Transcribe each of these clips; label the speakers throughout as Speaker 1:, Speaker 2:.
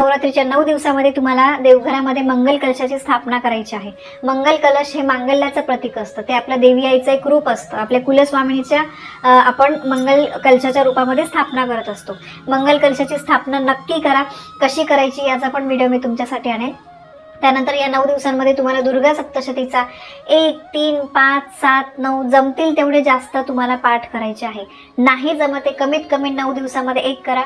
Speaker 1: नवरात्रीच्या नऊ दिवसामध्ये तुम्हाला देवघरामध्ये मंगल कलशाची स्थापना करायची आहे. मंगल कलश हे मांगल्याचं प्रतीक असतं. ते आपल्या देवी आईचं एक रूप असतं. आपल्या कुलस्वामिनीच्या आपण मंगल कलशाच्या रूपामध्ये स्थापना करत असतो. मंगल कलशाची स्थापना नक्की करा. कशी करायची याचा पण व्हिडिओ मी तुमच्यासाठी आणेल. त्यानंतर या नऊ दिवसांमध्ये तुम्हाला दुर्गा सप्तशतीचा एक तीन पाच सात नऊ जमतील तेवढे जास्त तुम्हाला पाठ करायचे आहे. नाही जमते कमीत कमी नऊ दिवसामध्ये एक करा.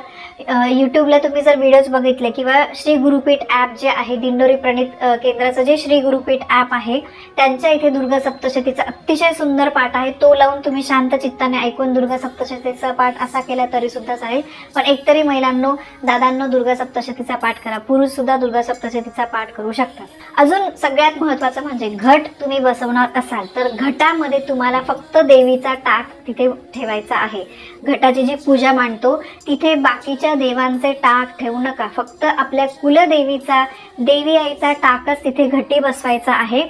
Speaker 1: यूट्यूबला तुम्ही जर व्हिडिओज बघितले किंवा श्री गुरुपीठ ॲप जे आहे दिंडोरी प्रणित केंद्राचं जे श्री गुरुपीठ ॲप आहे त्यांच्या इथे दुर्गा सप्तशतीचा अतिशय सुंदर पाठ आहे. तो लावून तुम्ही शांत चित्ताने ऐकून दुर्गा सप्तशतीचा पाठ असा केला तरी सुद्धा चालेल. पण एकतरी महिलांनो दादांनो दुर्गा सप्तशतीचा पाठ करा. पुरुष सुद्धा दुर्गा सप्तशतीचा पाठ करू शकता. लागतात अजून सगळ्यात महत्त्वाचं म्हणजे घट तुम्ही बसवणार असाल तर घटामध्ये तुम्हाला फक्त देवीचा टाक तिथे ठेवायचा आहे. घटाची जी पूजा मांडतो तिथे बाकीच्या देवांचे टाक ठेवू नका. फक्त आपल्या कुलदेवीचा देवी आईचा टाकच तिथे घटी बसवायचा आहे.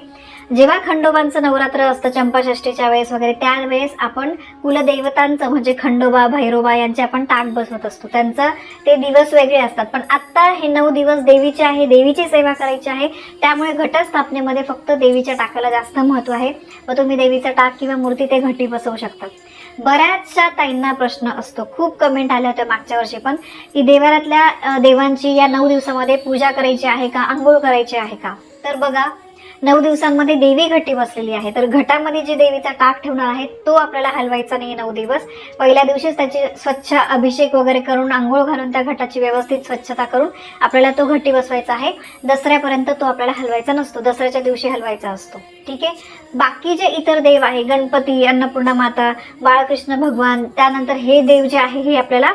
Speaker 1: जेव्हा खंडोबांचं नवरात्र असतं चंपाषष्टीच्या वेळेस वगैरे त्यावेळेस आपण कुलदैवतांचं म्हणजे खंडोबा भैरोबा यांचे आपण टाक बसवत असतो. त्यांचं ते दिवस वेगळे असतात. पण आत्ता हे नऊ दिवस देवीचे आहे देवीची सेवा करायची आहे त्यामुळे घटस्थापनेमध्ये फक्त देवीच्या टाकाला जास्त महत्त्व आहे व तुम्ही देवीचा टाक किंवा मूर्ती ते घटी बसवू शकतात बऱ्याचशा ताईंना प्रश्न असतो. खूप कमेंट आल्या होत्या मागच्या वर्षी पण की देवारातल्या देवांची या नऊ दिवसामध्ये पूजा करायची आहे का आंघोळ करायची आहे का? तर बघा नऊ दिवसांमध्ये देवी घटी बसलेली आहे. तर घटामध्ये जे देवीचा टाक ठेवणार आहे तो आपल्याला हलवायचा नाही नऊ दिवस. पहिल्या दिवशीच त्याची स्वच्छ अभिषेक वगैरे करून आंघोळ घालून त्या घटाची व्यवस्थित स्वच्छता करून आपल्याला तो घटी बसवायचा आहे. दसऱ्यापर्यंत तो आपल्याला हलवायचा नसतो. दसऱ्याच्या दिवशी हलवायचा असतो. ठीक आहे? बाकी जे इतर देव आहे गणपती अन्नपूर्णा माता बाळकृष्ण भगवान त्यानंतर हे देव जे आहे हे आपल्याला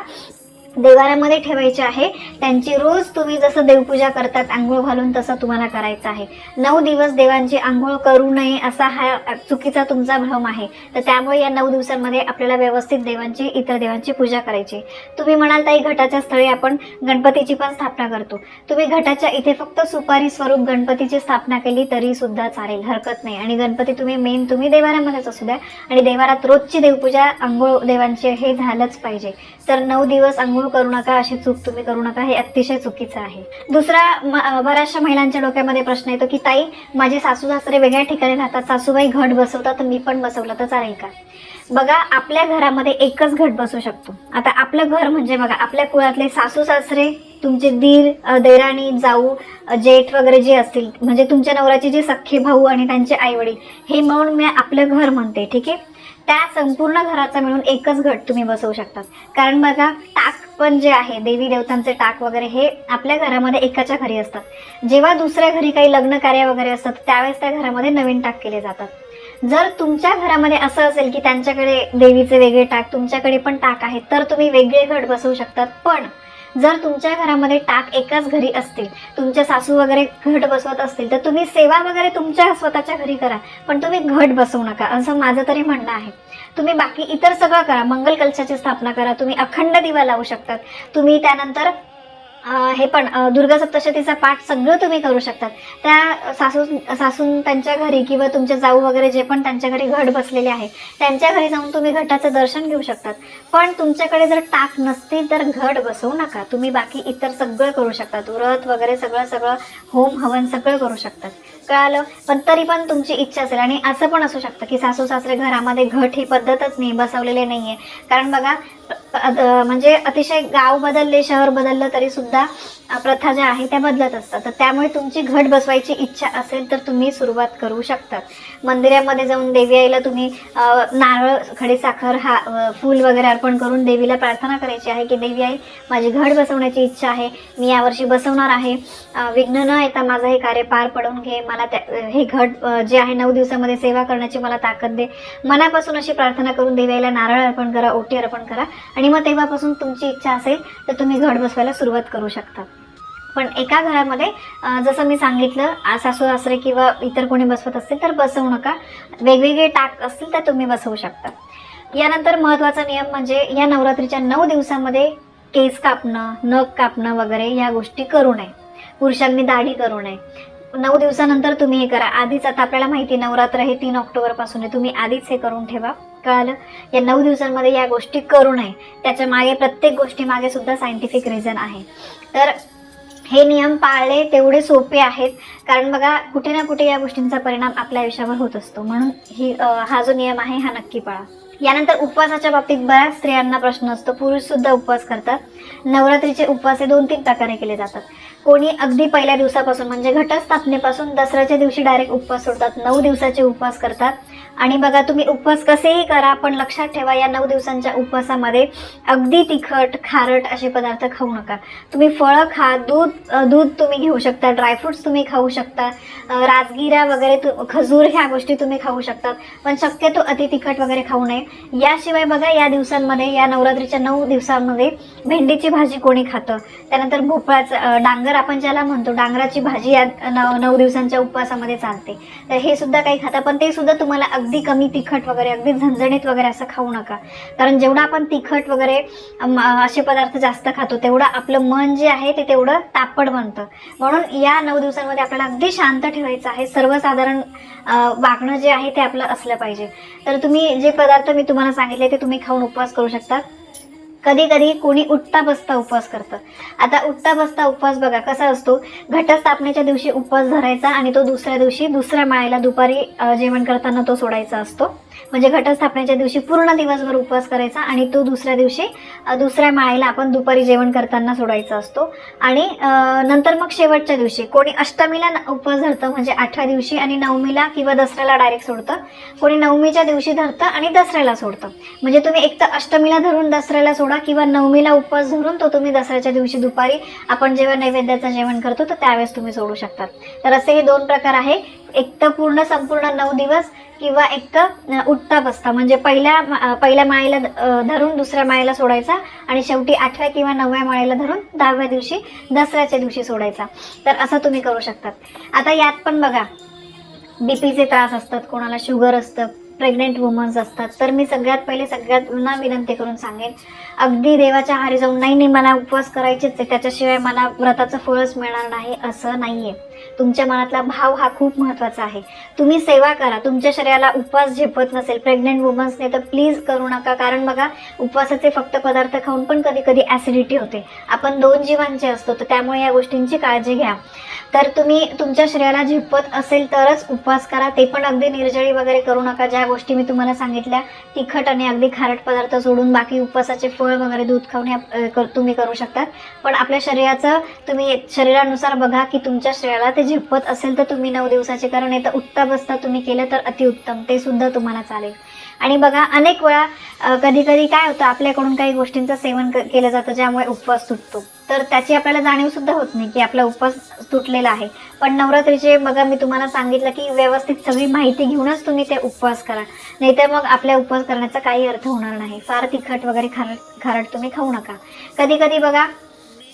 Speaker 1: देवाऱ्यामध्ये ठेवायचे आहे. त्यांची रोज तुम्ही जसं देवपूजा करतात आंघोळ घालून तसं तुम्हाला करायचं आहे. नऊ दिवस देवांची आंघोळ करू नये असा हा चुकीचा तुमचा भ्रम आहे. तर त्यामुळे या नऊ दिवसांमध्ये आपल्याला व्यवस्थित देवांची इतर देवांची पूजा करायची तुम्ही म्हणाल ताई घटाच्या स्थळी आपण गणपतीची पण स्थापना करतो. तुम्ही घटाच्या इथे फक्त सुपारी स्वरूप गणपतीची स्थापना केली तरी सुद्धा चालेल हरकत नाही. आणि गणपती तुम्ही मेन तुम्ही देवाऱ्यामध्येच असू द्या. आणि देवारात रोजची देवपूजा आंघोळ देवांची हे झालंच पाहिजे. तर नऊ दिवस आंघोळ करू नका अशी चूक तुम्ही करू नका हे अतिशय चुकीचं आहे. दुसरा बऱ्याचशा महिलांच्या डोक्यामध्ये प्रश्न येतो की ताई माझे सासू सासरे वेगळ्या ठिकाणी राहतात सासूबाई घट बसवतात तर मी पण बसवलं तर चालेल का? बघा आपल्या घरामध्ये एकच घट बसू शकतो. आता आपलं घर म्हणजे बघा आपल्या कुळातले सासू सासरे तुमचे दीर देराणी जाऊ जेठ वगैरे जे असतील म्हणजे तुमच्या नवऱ्याचे जे सख्खे भाऊ आणि त्यांचे आई वडील हे म्हणून मी आपलं घर म्हणते ठीक आहे? त्या संपूर्ण घराचा मिळून एकच घट तुम्ही बसवू शकतात. कारण बघा टाक पण जे आहे देवी देवतांचे टाक वगैरे हे आपल्या घरामध्ये एकाच्या घरी असतात. जेव्हा दुसऱ्या घरी काही लग्न कार्य वगैरे असतात त्यावेळेस त्या घरामध्ये नवीन टाक केले जातात. जर तुमच्या घरामध्ये असं असेल की त्यांच्याकडे देवीचे वेगळे टाक तुमच्याकडे पण टाक आहेत तर तुम्ही वेगळे घट बसवू शकतात. पण जर तुमच्या घरामध्ये टाक एकाच घरी असतील तुमच्या सासू वगैरे घट बसवत असतील तर तुम्ही सेवा वगैरे तुमच्या स्वतःच्या घरी करा पण तुम्ही घट बसवू नका असं माझं तरी म्हणणं आहे. तुम्ही बाकी इतर सगळं करा मंगल कलशाची स्थापना करा तुम्ही अखंड दिवा लावू शकतात. तुम्ही त्यानंतर हे पण दुर्गा सप्तशतीचा पाठ सगळं तुम्ही करू शकतात. त्या सासू सासून त्यांच्या घरी किंवा तुमचे जाऊ वगैरे जे पण त्यांच्या घरी घट बसलेले आहे त्यांच्या घरी जाऊन तुम्ही घटाचं दर्शन घेऊ शकतात. पण तुमच्याकडे जर टाक नसतील तर घट बसवू नका. तुम्ही बाकी इतर सगळं करू शकतात. व्रत वगैरे सगळं सगळं होम हवन सगळं करू शकतात. कळालं पण तरी पण तुमची इच्छा असेल. आणि असं पण असू शकतं की सासू सासरे घरामध्ये घट ही पद्धतच नाही बसवलेले नाही आहे कारण बघा म्हणजे अतिशय गाव बदलले शहर बदललं तरी सुद्धा प्रथा ज्या आहे त्या बदलत असतात. तर त्यामुळे तुमची घट बसवायची इच्छा असेल तर तुम्ही सुरुवात करू शकतात मंदिरामध्ये जाऊन देवी आईला तुम्ही नारळ खडीसाखर हा फूल वगैरे अर्पण करून देवीला प्रार्थना करायची आहे की देवी आई माझी घट बसवण्याची इच्छा आहे. मी यावर्षी बसवणार आहे. विघ्न न येता माझं हे कार्य पार पडून घे. मला त्या हे घट जे आहे नऊ दिवसामध्ये सेवा करण्याची मला ताकद दे. मनापासून अशी प्रार्थना करून देवायला नारळ अर्पण करा ओटी अर्पण करा. आणि मग तेव्हापासून तुमची इच्छा असेल तर तुम्ही घट बसवायला सुरुवात करू शकता. पण एका घरामध्ये जसं मी सांगितलं सासू सासरे किंवा इतर कोणी बसवत असतील तर बसवू नका. वेगवेगळे टाक असतील तर तुम्ही बसवू शकता. यानंतर महत्त्वाचा नियम म्हणजे या नवरात्रीच्या नऊ दिवसामध्ये केस कापणं नख कापणं वगैरे या गोष्टी करू नये. पुरुषांनी दाढी करू नये. नऊ दिवसानंतर तुम्ही हे करा. आधीच आता आपल्याला माहिती नवरात्र हे तीन ऑक्टोबरपासून आहे. तुम्ही आधीच हे करून ठेवा. कळालं? या नऊ दिवसांमध्ये या गोष्टी करू नये. त्याच्यामागे प्रत्येक गोष्टी मागे सुद्धा सायंटिफिक रिझन आहे. तर हे नियम पाळले तेवढे सोपे आहेत. कारण बघा कुठे ना कुठे या गोष्टींचा परिणाम आपल्या आयुष्यावर होत असतो. म्हणून ही हा जो नियम आहे हा नक्की पाळा. यानंतर उपवासाच्या बाबतीत बऱ्याच स्त्रियांना प्रश्न असतो. पुरुष सुद्धा उपवास करतात. नवरात्रीचे उपवास हे दोन तीन प्रकारे केले जातात. कोणी अगदी पहिल्या दिवसापासून म्हणजे घटस्थापनेपासून दसऱ्याच्या दिवशी डायरेक्ट उपवास सोडतात. नऊ दिवसाचे उपवास करतात. आणि बघा तुम्ही उपवास कसेही करा पण लक्षात ठेवा या नऊ दिवसांच्या उपवासामध्ये अगदी तिखट खारट असे पदार्थ खाऊ नका. तुम्ही फळं खा दूध दूध तुम्ही घेऊ शकता ड्रायफ्रुट्स तुम्ही खाऊ शकता राजगिरा वगैरे तु खजूर ह्या गोष्टी तुम्ही खाऊ शकतात पण शक्यतो अति तिखट वगैरे खाऊ नये. याशिवाय बघा या दिवसांमध्ये या नवरात्रीच्या नऊ दिवसांमध्ये भेंडीची भाजी कोणी खातं? त्यानंतर भोपळाचं डांगर तर आपण ज्याला म्हणतो डांगराची भाजी या नऊ नऊ दिवसांच्या उपवासामध्ये चालते. तर हे सुद्धा काही खाता पण ते सुद्धा तुम्हाला अगदी कमी तिखट वगैरे अगदी झणझणीत वगैरे असं खाऊ नका. कारण जेवढं आपण तिखट वगैरे असे पदार्थ जास्त खातो तेवढं आपलं मन जे आहे ते तेवढं तापड बनतं. म्हणून या नऊ दिवसांमध्ये आपल्याला अगदी शांत ठेवायचं आहे. सर्वसाधारण वागणं जे आहे ते आपलं असलं पाहिजे. तर तुम्ही जे पदार्थ मी तुम्हाला सांगितले ते तुम्ही खाऊन उपवास करू शकता. कधी कधी कोणी उठता बसता उपवास करतं. आता उठता बसता उपवास बघा कसा असतो? घटस्थापनेच्या दिवशी उपवास धरायचा आणि तो दुसऱ्या दिवशी दुसऱ्या माळेला दुपारी जेवण करताना तो सोडायचा असतो. म्हणजे घटस्थापनेच्या दिवशी पूर्ण दिवसभर उपवास करायचा आणि तो दुसऱ्या दिवशी दुसऱ्या माळेला आपण दुपारी जेवण करताना सोडायचा असतो. आणि नंतर मग शेवटच्या दिवशी कोणी अष्टमीला उपवास धरतं म्हणजे आठव्या दिवशी आणि नवमीला किंवा दसऱ्याला डायरेक्ट सोडतं. कोणी नवमीच्या दिवशी धरतं आणि दसऱ्याला सोडतं. म्हणजे तुम्ही एक तर अष्टमीला धरून दसऱ्याला सोडा किंवा नवमीला उपवास धरून तो तुम्ही दसऱ्याच्या दिवशी दुपारी आपण जेव्हा नैवेद्याचं जेवण करतो तर त्यावेळेस तुम्ही सोडू शकतात तर असे हे दोन प्रकार आहे. एक तर पूर्ण संपूर्ण नऊ दिवस किंवा एक तर उठता बसता. म्हणजे पहिल्या मा- पहिल्या माळेला धरून दुसऱ्या माळेला सोडायचा आणि शेवटी आठव्या किंवा नवव्या माळेला धरून दहाव्या दिवशी दसऱ्याच्या दिवशी सोडायचा. तर असं तुम्ही करू शकतात. आता यात पण बघा बीपीचे त्रास असतात कोणाला शुगर असतं प्रेग्नेंट वुमन्स असतात. तर मी सगळ्यात पहिले सगळ्यांना विनंती करून सांगेन अगदी देवाच्या हारी जाऊन नाही नाही मला उपवास करायचेच आहे. त्याच्याशिवाय मला व्रताचं फळच मिळणार नाही असं नाही आहे तुमच्या मनातला भाव हा खूप महत्त्वाचा आहे. तुम्ही सेवा करा. तुमच्या शरीराला उपवास झेपत नसेल प्रेग्नेंट वुमन्सने तर प्लीज करू नका. कारण बघा उपवासाचे फक्त पदार्थ खाऊन पण कधी कधी ॲसिडिटी होते. आपण दोन जीवांचे असतो तर त्यामुळे या गोष्टींची काळजी घ्या. तर तुम्ही तुमच्या शरीराला झेपत असेल तरच उपवास करा. ते पण अगदी निर्जळी वगैरे करू नका. ज्या गोष्टी मी तुम्हाला सांगितल्या तिखट आणि अगदी खारट पदार्थ सोडून बाकी उपवासाचे फळ वगैरे दूध खाऊन या कर- तुम्ही करू शकतात. पण आपल्या शरीराचं तुम्ही शरीरानुसार बघा की तुमच्या शरीराला ते झेपत असेल तर तुम्ही नऊ दिवसाचे कारण नाही तर उठता बसता तुम्ही केलं तर अतिउत्तम. ते सुद्धा तुम्हाला चालेल. आणि बघा अनेक वेळा कधी कधी काय होतं आपल्याकडून काही गोष्टींचं सेवन केलं जातं ज्यामुळे उपवास तुटतो. तर त्याची आपल्याला जाणीव सुद्धा होत नाही की आपला उपवास तुटलेला आहे. पण नवरात्रीचे बघा मी तुम्हाला सांगितलं की व्यवस्थित सगळी माहिती घेऊनच तुम्ही ते उपवास करा. नाहीतर मग आपल्या उपवास करण्याचा काही अर्थ होणार नाही. फार तिखट वगैरे खार खारट तुम्ही खाऊ नका. कधी कधी बघा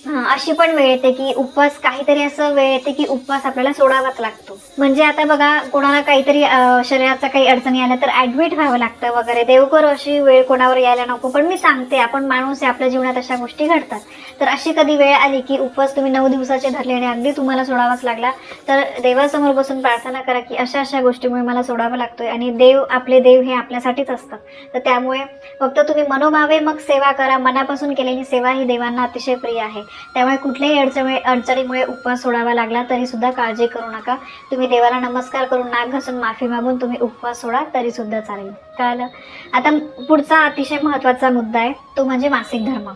Speaker 1: अशी पण वेळ येते की उपवास काहीतरी असं वेळ येते की उपवास आपल्याला सोडावाच लागतो. म्हणजे आता बघा कोणाला काहीतरी शरीराचा काही अडचणी आल्या तर ऍडमिट व्हावं लागतं वगैरे. देवकर अशी वेळ कोणावर यायला नको. पण मी सांगते आपण माणूस आहे आपल्या जीवनात अशा गोष्टी घडतात. तर अशी कधी वेळ आली की उपवास तुम्ही नऊ दिवसाचे धरले आणि अगदी तुम्हाला सोडावाच लागला? तर देवासमोर बसून प्रार्थना करा की अशा अशा गोष्टीमुळे मला सोडावं लागतोय आणि देव आपले देव हे आपल्यासाठीच असतात. तर त्यामुळे फक्त तुम्ही मनोभावे मग सेवा करा. मनापासून केलेली सेवा ही देवांना अतिशय प्रिय आहे. त्यामुळे कुठल्याही अडचणी अडचणीमुळे उपवास सोडावा लागला तरीसुद्धा काळजी करू नका. तुम्ही देवाला नमस्कार करून नाक घासून माफी मागून तुम्ही उपवास सोडा तरीसुद्धा चालेल. कळालं? आता पुढचा अतिशय महत्त्वाचा मुद्दा आहे तो म्हणजे मासिक धर्म.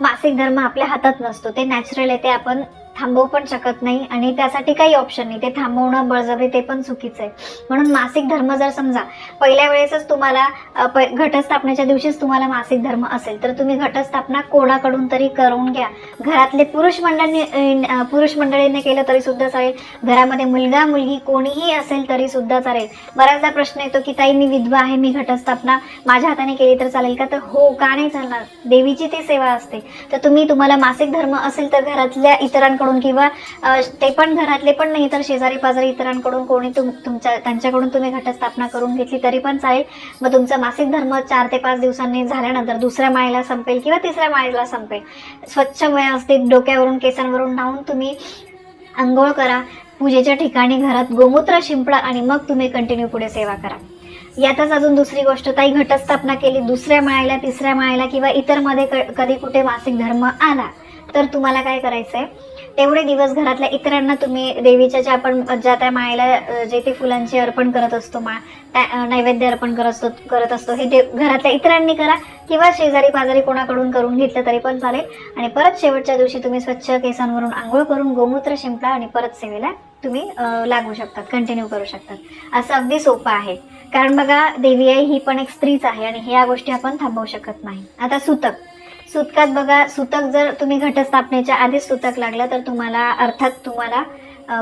Speaker 1: मासिक धर्म आपल्या हातात नसतो. ते नॅचरल आहे ते आपण थांबवू पण शकत नाही आणि त्यासाठी काही ऑप्शन नाही. ते थांबवणं बळजबरी ते पण चुकीचं आहे. म्हणून मासिक धर्म जर समजा पहिल्या वेळेसच तुम्हाला प घटस्थापनेच्या दिवशीच तुम्हाला मासिक धर्म असेल तर तुम्ही घटस्थापना कोणाकडून तरी करून घ्या. घरातले पुरुष मंडळी पुरुष मंडळीने केलं तरी सुद्धा चालेल. घरामध्ये मुलगा मुलगी कोणीही असेल तरी सुद्धा चालेल. बऱ्याचदा प्रश्न येतो की ताई मी विधवा आहे मी घटस्थापना माझ्या हाताने केली तर चालेल का? तर हो का नाही चालणार. देवीची ती सेवा असते. तर तुम्ही तुम्हाला मासिक धर्म असेल तर घरातल्या इतरांकडून किंवा ते पण घरातले पण नाही तर शेजारी पाजारी इतरांकडून कोणी तुम तुमच्या त्यांच्याकडून तुम्ही घटस्थापना करून घेतली तरी पण चालेल. मग तुमचा मासिक धर्म चार ते पाच दिवसांनी झाल्यानंतर दुसऱ्या माळेला संपेल किंवा तिसऱ्या माळेला संपेल. स्वच्छ व्यवस्थित डोक्यावरून केसांवरून नाहून तुम्ही आंघोळ करा. पूजेच्या ठिकाणी घरात गोमूत्र शिंपडा आणि मग तुम्ही कंटिन्यू पुढे सेवा करा. यातच अजून दुसरी गोष्ट ताई घटस्थापना केली दुसऱ्या माळेला तिसऱ्या माळेला किंवा इतरमध्ये क- कधी कुठे मासिक धर्म आला तर तुम्हाला काय करायचं आहे तेवढे दिवस घरातल्या इतरांना तुम्ही देवीच्या ज्या आपण ज्या त्या माळेला जे ते फुलांचे अर्पण करत असतो माळ त्या नैवेद्य अर्पण करत असतो करत असतो हे ते घरातल्या इतरांनी करा किंवा शेजारी पाजारी कोणाकडून करून घेतलं तरी पण चालेल. आणि परत शेवटच्या दिवशी तुम्ही स्वच्छ केसांवरून आंघोळ करून गोमूत्र शिंपला आणि परत सेवेला तुम्ही लागू शकतात कंटिन्यू करू शकतात. असं अगदी सोपं आहे. कारण बघा देवी आई ही पण एक स्त्रीच आहे आणि ह्या गोष्टी आपण थांबवू शकत नाही. आता सुतक. सुतकात बघा सुतक जर तुम्ही घटस्थापनेच्या आधीच सुतक लागलं तर तुम्हाला अर्थात तुम्हाला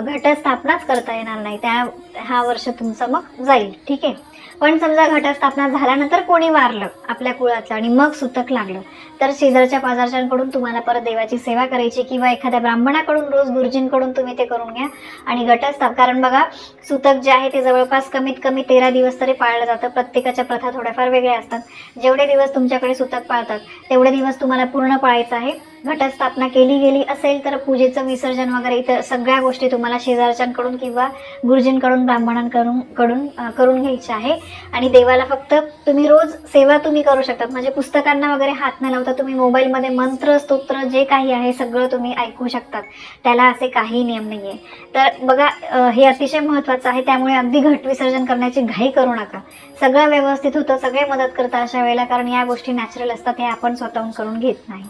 Speaker 1: घटस्थापनाच करता येणार नाही. त्या हा वर्ष तुमचं मग जाईल. ठीक आहे? पण समजा घटस्थापना झाल्यानंतर कोणी वारलं आपल्या कुळातलं आणि मग सुतक लागलं तर शेजारच्या पाजारच्यांकडून तुम्हाला परत देवाची सेवा करायची किंवा एखाद्या ब्राह्मणाकडून रोज गुरुजींकडून तुम्ही ते करून घ्या. आणि घटस्थाप कारण बघा सुतक जे आहे ते जवळपास कमीत कमी तेरा दिवस तरी पाळलं जातं. प्रत्येकाच्या प्रथा थोड्याफार वेगळ्या असतात. जेवढे दिवस तुमच्याकडे सुतक पाळतात तेवढे दिवस तुम्हाला पूर्ण पाळायचं आहे. घटस्थापना केली गेली असेल तर पूजेचं विसर्जन वगैरे इतर सगळ्या गोष्टी तुम्हाला शेजारच्यांकडून किंवा गुरुजींकडून ब्राह्मणांकडून कडून करून घ्यायची आहे. आणि देवाला फक्त तुम्ही रोज सेवा तुम्ही करू शकतात. म्हणजे पुस्तकांना वगैरे हात न लावता तुम्ही मोबाईलमध्ये मंत्र स्तोत्र जे काही आहे सगळं तुम्ही ऐकू शकतात. त्याला असे काही नियम नाही आहे तर बघा हे अतिशय महत्त्वाचं आहे. त्यामुळे अगदी घट विसर्जन करण्याची घाई करू नका. सगळं व्यवस्थित होतं सगळे मदत करतात अशा वेळेला कारण या गोष्टी नॅचरल असतात हे आपण स्वतःहून करून घेत नाही.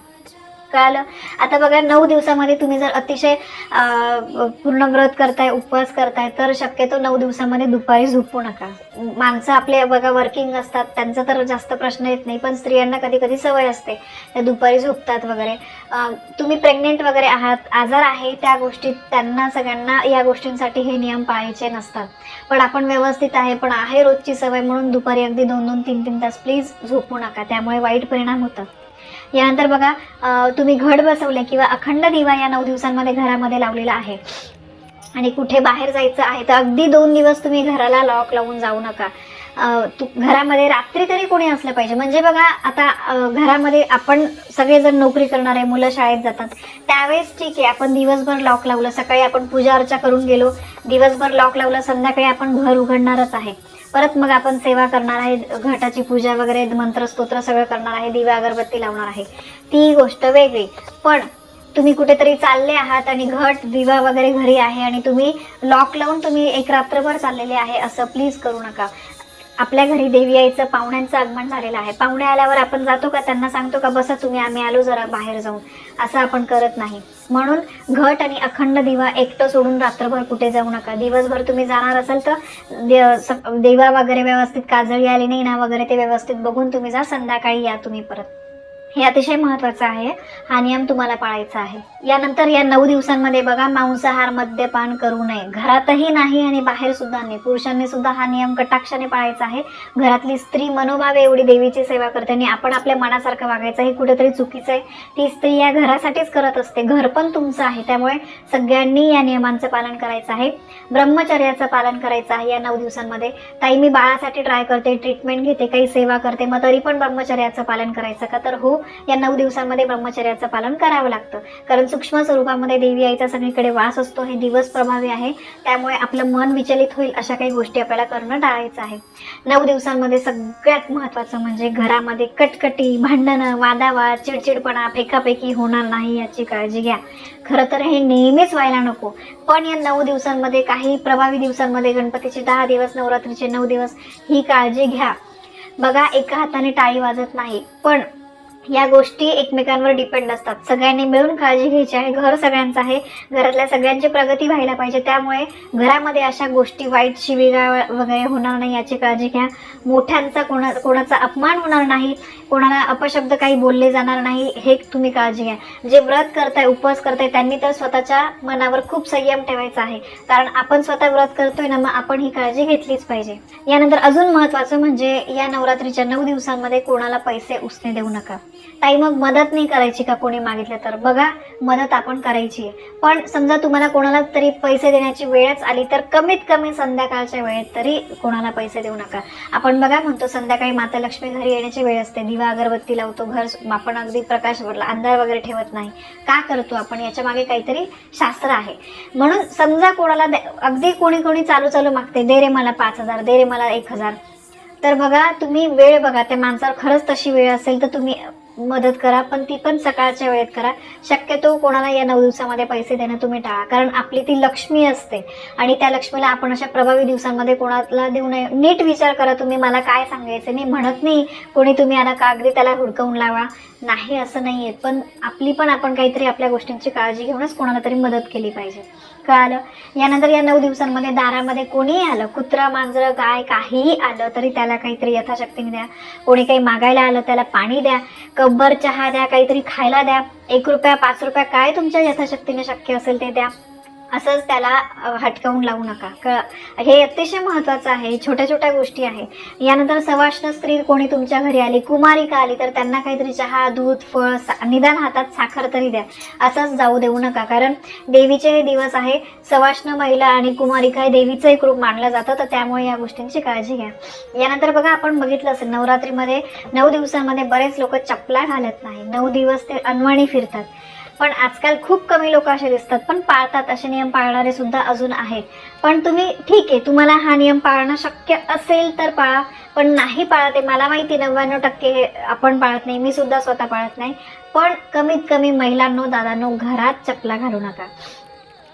Speaker 1: कळालं. आता बघा नऊ दिवसामध्ये तुम्ही जर अतिशय पूर्ण व्रत करताय उपवास करताय तर शक्यतो नऊ दिवसामध्ये दुपारी झोपू नका. माणसं आपले बघा वर्किंग असतात त्यांचा तर जास्त प्रश्न येत नाही पण स्त्रियांना कधी कधी सवय असते त्या दुपारी झोपतात वगैरे. तुम्ही प्रेग्नेंट वगैरे आहात आजार आहे त्या गोष्टीत त्यांना सगळ्यांना या गोष्टींसाठी हे नियम पाळायचे नसतात. पण आपण व्यवस्थित आहे पण आहे रोजची सवय म्हणून दुपारी अगदी दोन दोन तीन तीन तास प्लीज झोपू नका. त्यामुळे वाईट परिणाम होतात. यानंतर बघा तुम्ही घट बसवले किंवा अखंड दिवा या नऊ दिवसांमध्ये घरामध्ये लावलेला आहे. आणि कुठे बाहेर जायचं आहे तर अगदी दोन दिवस तुम्ही घराला लॉक लावून जाऊ नका. तू घरामध्ये रात्री तरी कोणी असलं पाहिजे. म्हणजे बघा आता घरामध्ये आपण सगळेजण नोकरी करणारे मुलं शाळेत जातात. त्यावेळेस ठीक आहे आपण दिवसभर लॉक लावलं. सकाळी आपण पूजा अर्चा करून गेलो. दिवसभर लॉक लावलं. संध्याकाळी आपण घर उघडणारच आहे. परत मग आपण सेवा करणार आहे घटाची पूजा वगैरे मंत्र स्तोत्र सगळं करणार आहे दिव्या अगरबत्ती लावणार आहे. ती गोष्ट वेगळी. पण तुम्ही कुठेतरी चालले आहात आणि घट दिवा वगैरे घरी आहे आणि तुम्ही लॉक लावून तुम्ही एक रात्रभर चाललेले आहे असं प्लीज करू नका. आपल्या घरी देवी यायचं पाहुण्यांचं आगमन झालेलं आहे. पाहुणे आल्यावर आपण जातो का? त्यांना सांगतो का बसा तुम्ही आम्ही आलो जरा बाहेर जाऊन. असं आपण करत नाही. म्हणून घट आणि अखंड दिवा एकटं सोडून रात्रभर कुठे जाऊ नका. दिवसभर तुम्ही जाणार असाल तर दे- स- देवा वगैरे व्यवस्थित काजळी आली नाही ना वगैरे ते व्यवस्थित बघून तुम्ही जा. संध्याकाळी या तुम्ही परत. हे अतिशय महत्त्वाचं आहे हा नियम तुम्हाला पाळायचा आहे. यानंतर या नऊ दिवसांमध्ये बघा मांसाहार मद्यपान करू नये. घरातही नाही आणि बाहेर सुद्धा नाही. पुरुषांनी सुद्धा हा नियम कटाक्षाने पाळायचा आहे. घरातली स्त्री मनोभावे एवढी देवीची सेवा करते आणि आपण आपल्या मनासारखं वागायचं हे कुठेतरी चुकीचं आहे. ती स्त्री या घरासाठीच करत असते. घर पण तुमचं आहे. त्यामुळे सगळ्यांनी या नियमांचं पालन करायचं आहे. ब्रह्मचर्याचं पालन करायचं आहे या नऊ दिवसांमध्ये. ताई मी बाळासाठी ट्राय करते ट्रीटमेंट घेते काही सेवा करते मग तरी पण ब्रह्मचर्याचं पालन करायचं का? तर हो या नऊ दिवसांमध्ये ब्रह्मचर्याचं पालन करावं लागतं. कारण सूक्ष्म स्वरूपामध्ये देवी आईचा सगळीकडे वास असतो हे दिवस प्रभावी आहे. त्यामुळे आपलं मन विचलित होईल अशा काही गोष्टी आपल्याला करणं टाळायचं आहे. नऊ दिवसांमध्ये सगळ्यात महत्त्वाचं म्हणजे घरामध्ये कटकटी भांडणं वादावाद चिडचिडपणा फेकाफेकी होणार नाही याची काळजी घ्या. खरं तर हे नेहमीच व्हायला नको. पण या नऊ दिवसांमध्ये काही प्रभावी दिवसांमध्ये गणपतीचे दहा दिवस नवरात्रीचे नऊ दिवस ही काळजी घ्या. बघा एका हाताने टाळी वाजत नाही पण या गोष्टी एकमेकांवर डिपेंड असतात सगळ्यांनी मिळून काळजी घ्यायची आहे. घर सगळ्यांचं आहे. घरातल्या सगळ्यांची प्रगती व्हायला पाहिजे. त्यामुळे घरामध्ये अशा गोष्टी वाईट शिवीगाळ वगैरे होणार नाही याची काळजी घ्या. मोठ्यांचा कोणा कोणाचा अपमान होणार नाही. कोणाला अपशब्द काही बोलले जाणार नाही हे तुम्ही काळजी घ्या. जे व्रत करताय उपवास करताय त्यांनी तर स्वतःच्या मनावर खूप संयम ठेवायचा आहे. कारण आपण स्वतः व्रत करतोय ना मग आपण ही काळजी घेतलीच पाहिजे. यानंतर अजून महत्त्वाचं म्हणजे या नवरात्रीच्या नऊ दिवसांमध्ये कोणाला पैसे उसने देऊ नका. ताई मग मदत नाही करायची का कोणी मागितलं तर? बघा मदत आपण करायची आहे. पण समजा तुम्हाला कोणाला तरी पैसे देण्याची वेळच आली तर कमीत कमी संध्याकाळच्या वेळेत तरी कोणाला पैसे देऊ नका. आपण बघा म्हणतो संध्याकाळी माता लक्ष्मी घरी येण्याची वेळ असते. दिवा अगरबत्ती लावतो घर आपण अगदी प्रकाश भरला अंधार वगैरे ठेवत नाही. का करतो आपण? याच्या मागे काहीतरी शास्त्र आहे. म्हणून समजा कोणाला अगदी कोणी कोणी चालू चालू मागते दे रे मला पाच हजार दे रे मला एक हजार. तर बघा तुम्ही वेळ बघा त्या माणसावर खरंच तशी वेळ असेल तर तुम्ही मदत करा पण ती पण सकाळच्या वेळेत करा. शक्यतो कोणाला या नऊ दिवसामध्ये पैसे देणं तुम्ही टाळा. कारण आपली ती लक्ष्मी असते आणि त्या लक्ष्मीला आपण अशा प्रभावी दिवसांमध्ये कोणाला देऊ नये. नीट विचार करा तुम्ही मला काय सांगायचं मी म्हणत नाही कोणी तुम्ही आला का? अगदी त्याला हुडकवून लावा. नाही असं नाही आहे पण आपली पण आपण काहीतरी आपल्या गोष्टींची काळजी घेऊनच कोणाला तरी मदत केली पाहिजे. कळालं यानंतर या नऊ दिवसांमध्ये दारामध्ये कोणीही आलं? कुत्रा मांजरं गाय काहीही आलं तरी त्याला काहीतरी यथाशक्तीने द्या. कोणी काही मागायला आलं त्याला पाणी द्या. कब्बर चहा द्या काहीतरी खायला द्या. एक रुपया पाच रुपया काय तुमच्या यथाशक्तीने शक्य असेल ते द्या. असंच त्याला हटकवून हटकावून लावू नका. कळ हे अतिशय महत्त्वाचं आहे. छोट्या छोट्या गोष्टी आहे यानंतर सवाष्ण स्त्री कोणी तुमच्या घरी आली कुमारिका आली तर त्यांना काहीतरी चहा दूध फळ निदान हातात साखर तरी द्या. असंच जाऊ देऊ नका. कारण देवीचे हे दिवस आहे. सवाष्ण महिला आणि कुमारिका हे देवीचं एक रूप मानलं जातं. तर त्यामुळे या गोष्टींची काळजी घ्या. यानंतर बघा आपण बघितलं असेल नवरात्रीमध्ये नऊ दिवसांमध्ये बरेच लोक चपला घालत नाही. नऊ दिवस ते अनवाणी फिरतात. पण आजकाल खूप कमी लोक असे दिसतात पण पाळतात. असे नियम पाळणारे सुद्धा अजून आहेत. पण तुम्ही ठीक आहे तुम्हाला हा नियम पाळणं शक्य असेल तर पाळा पण नाही पाळते मला माहिती नव्याण्णव टक्के आपण पाळत नाही मी सुद्धा स्वतः पाळत नाही. पण कमीत कमी महिलांनो दादांनो घरात चपला घालू नका.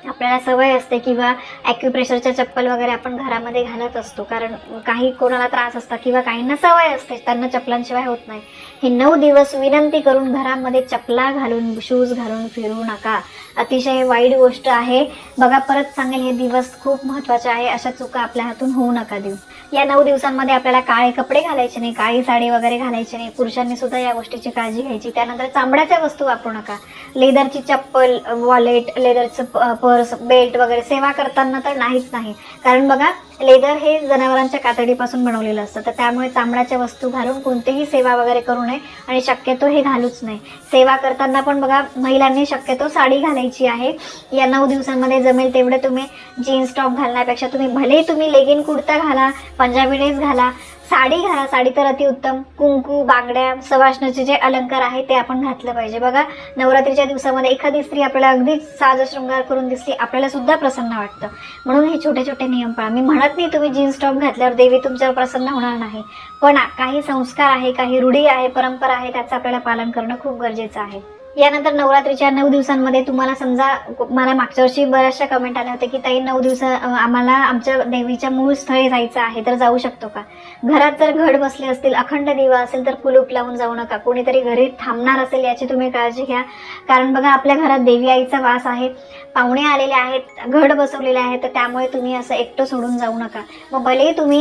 Speaker 1: आपल्याला सवय असते किंवा ॲक्युप्रेशरच्या चप्पल वगैरे आपण घरामध्ये घालत असतो. कारण काही कोणाला त्रास असतात किंवा काहींना सवय असते त्यांना चपलांशिवाय होत नाही. हे नऊ दिवस विनंती करून घरामध्ये चपला घालून शूज घालून फिरू नका. अतिशय वाईट गोष्ट आहे. बघा परत सांगेल हे दिवस खूप महत्त्वाचे आहे. अशा चुका आपल्या हातून होऊ नका देऊ. या नऊ दिवसांमध्ये आपल्याला काळे कपडे घालायचे नाही काळी साडी वगैरे घालायची नाही. पुरुषांनी सुद्धा या गोष्टीची काळजी घ्यायची. त्यानंतर चांबड्याच्या वस्तू वापरू नका. लेदरची चप्पल वॉलेट लेदरचं पर्स बेल्ट वगैरे सेवा करताना तर नाहीच नाही. कारण बघा लेदर हे जनावरांच्या कातडीपासून बनवलेलं असतं. तर त्यामुळे चामड्याच्या वस्तू घालून कोणतीही सेवा वगैरे करू नये आणि शक्यतो हे घालूच नाही सेवा करताना पण बघा महिलांनी शक्यतो साडी घालायची आहे. या नऊ दिवसांमध्ये जमेल तेवढे तुम्ही जीन्स टॉप घालण्यापेक्षा तुम्ही भलेही तुम्ही लेगिन कुर्ता घाला पंजाबी ड्रेस घाला साडी घाला. साडी तर अतिउत्तम. कुंकू बांगड्या सवाष्णाचे जे अलंकार आहे ते आपण घातलं पाहिजे. बघा नवरात्रीच्या दिवसामध्ये एखादी स्त्री आपल्याला अगदीच साज शृंगार करून दिसली आपल्याला सुद्धा प्रसन्न वाटतं. म्हणून हे छोटे छोटे नियम पाळा मी म्हणत नाही तुम्ही जीन्स टॉप घातल्यावर देवी तुमच्यावर प्रसन्न होणार नाही. पण काही संस्कार आहे काही रूढी आहे परंपरा आहे त्याचं आपल्याला पालन करणं खूप गरजेचं आहे. यानंतर नवरात्रीच्या नऊ दिवसांमध्ये तुम्हाला समजा मला मागच्या वर्षी बऱ्याचशा कमेंट आल्या होत्या की ताई नऊ दिवस आम्हाला आमच्या देवीच्या मूळ स्थळी जायचं आहे तर जाऊ शकतो का? घरात जर घड बसले असतील अखंड दिवा असेल तर कुलूप लावून जाऊ नका. कोणीतरी घरी थांबणार असेल याची तुम्ही काळजी घ्या. कारण बघा आपल्या घरात देवी आईचा वास आहे. पाहुणे आलेले आहेत घड बसवलेले आहेत तर त्यामुळे तुम्ही असं एकटं सोडून जाऊ नका. मग भलेही तुम्ही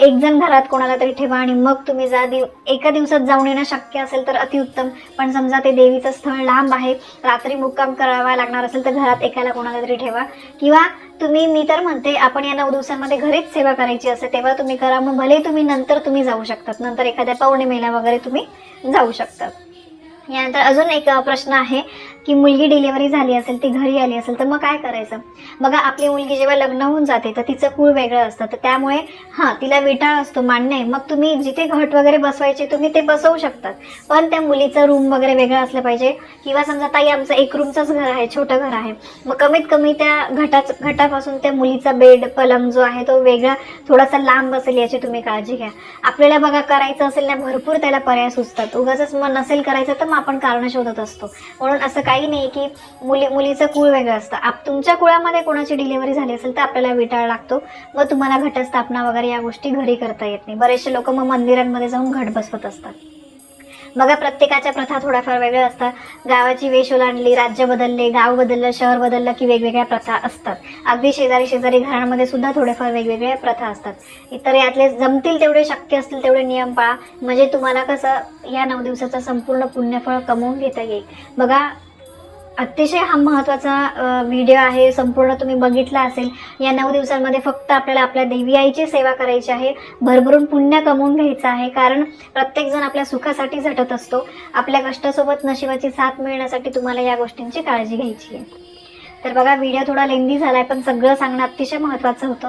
Speaker 1: एक जण घरात कोणाला तरी ठेवा आणि मग तुम्ही जा. दिव एका दिवसात जाऊन येणं शक्य असेल तर अतिउत्तम. पण समजा ते देवीचं स्थळ लांब आहे रात्री मुक्काम करावा लागणार असेल तर घरात एकाला कोणाला तरी ठेवा. किंवा तुम्ही मी तर म्हणते आपण या नऊ दिवसांमध्ये घरीच सेवा करायची असेल तेव्हा तुम्ही करा मग भले तुम्ही नंतर तुम्ही जाऊ शकतात. नंतर एखाद्या पौर्णिमेला वगैरे तुम्ही जाऊ शकतात. यानंतर अजून एक प्रश्न आहे. की मुलगी डिलिव्हरी झाली असेल ती घरी आली असेल तर मग काय करायचं? बघा आपली मुलगी जेव्हा लग्न होऊन जाते तर तिचं कुळ वेगळं असतं. तर त्यामुळे हां तिला विटाळ असतो मान्य आहे. मग तुम्ही जिथे घट वगैरे बसवायचे तुम्ही ते बसवू शकतात. पण त्या मुलीचं रूम वगैरे वेगळं असलं पाहिजे. किंवा समजा ताई आमचं एक रूमचंच घर आहे छोटं घर आहे. मग कमीत कमी त्या घटाच घटापासून त्या मुलीचा बेड पलंग जो आहे तो वेगळा थोडासा लांब असेल याची तुम्ही काळजी घ्या. आपल्याला बघा करायचं असेल ना भरपूर त्याला पर्याय सुचतात. उगाच मग नसेल करायचं तर मग आपण कारण शोधत असतो. म्हणून असं काही नाही की मुली मुलीचं कुळ वेगळं असतं. आप तुमच्या कुळामध्ये कोणाची डिलिव्हरी झाली असेल तर आपल्याला विटाळ लागतो. मग तुम्हाला घटस्थापना वगैरे या गोष्टी घरी करता येत नाही. बरेचसे लोक मग मंदिरांमध्ये जाऊन घट बसवत असतात. बघा प्रत्येकाच्या प्रथा थोड्याफार वेगळ्या असतात. गावाची वेश ओलांडली राज्य बदलले गाव बदललं शहर बदललं की वेगवेगळ्या प्रथा असतात. अगदी शेजारी शेजारी घरांमध्ये सुद्धा थोड्याफार वेगवेगळ्या प्रथा असतात. इतर यातले जमतील तेवढे शक्य असतील तेवढे नियम पाळा. म्हणजे तुम्हाला कसं या नऊ दिवसाचं संपूर्ण पुण्यफळ कमवून घेता येईल. बघा अतिशय हा महत्त्वाचा व्हिडिओ आहे. संपूर्ण तुम्ही बघितला असेल. या नऊ दिवसांमध्ये फक्त आपल्याला आपल्या देवी आईची सेवा करायची आहे. भरभरून पुण्य कमवून घ्यायचं आहे. कारण प्रत्येकजण आपल्या सुखासाठी झटत असतो. आपल्या कष्टासोबत नशिबाची साथ मिळण्यासाठी तुम्हाला या गोष्टींची काळजी घ्यायची आहे. तर बघा व्हिडिओ थोडा लेंदी झालाय पण सगळं सांगणं अतिशय महत्त्वाचं होतं.